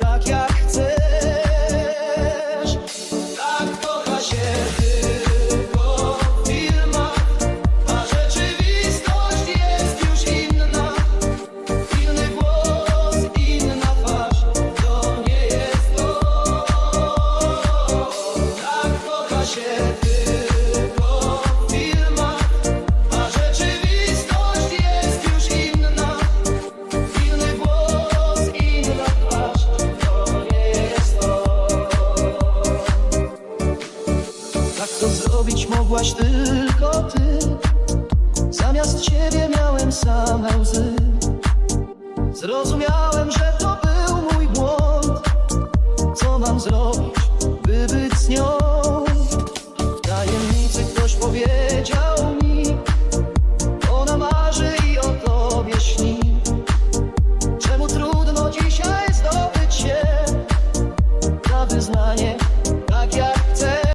tak jak chcesz. Tak kocha się tylko w filmach, a rzeczywistość jest już inna. Inny głos, inna twarz, to nie jest to. Tak kocha się. zrobić mogłaś tylko ty. Zamiast ciebie miałem same łzy. Zrozumiałem, że to był mój błąd. Co mam zrobić, by być z nią?